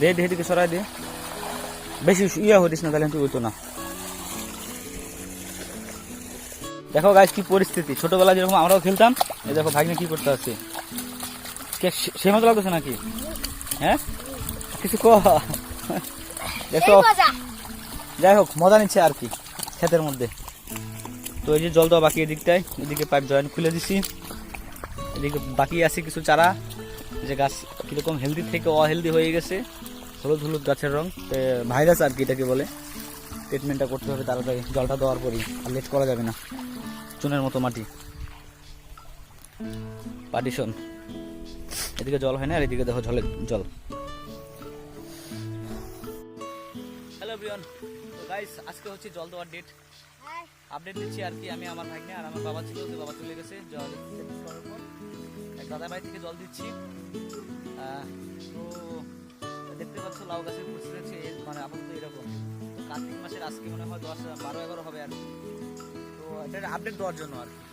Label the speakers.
Speaker 1: দে দে দিকে সরাই দে। বেশি ইয়ে হতিস না তাহলে হইতো না। দেখো গাছ কি পরিস্থিতি ছোটবেলা যেরকম আমরাও খেলতাম এই দেখো ভাগ্নে কি করতে আছে। কে সে- মতো লাগতেছে নাকি? হ্যাঁ কিছু কহ দেখো। যাই হোক মজা নিচ্ছে আর কি ক্ষেতের মধ্যে। তো এই যে জল দেওয়া বাকি এদিকটায় এদিকে পাইপ জয়েন্ট খুলে দিছি। এদিকে বাকি আছে কিছু চারা। যে গাছ কীরকম হেলদি থেকে অহেলদি হয়ে গেছে হলুদ হলুদ গাছের রং। ভাইরাস আর কি এটাকে বলে। ট্রিটমেন্টটা করতে হবে তাড়াতাড়ি জলটা দেওয়ার পরই আর লেট করা যাবে না। চুনের মতো মাটি। পার্টিশন এদিকে জল হয় না আর এদিকে দেখো জলের জল। হ্যালো ব্রিয়ন গাইস আজকে হচ্ছে জল দেওয়ার ডেট আপডেট দিচ্ছি আর কি আমি আমার ভাগ্নে আর আমার বাবা ছিল বাবা চলে গেছে। জল দাদা বাড়ি থেকে জল দিচ্ছি। তো দেখতে পাচ্ছ লাউ গাছের পরিস্থিতি মানে আপাতত এরকম। কার্তিক মাসের আজকে মনে হয় দশ, বারো, এগারো হবে আর কি। তো এটা আপডেট দেওয়ার জন্য আর কি।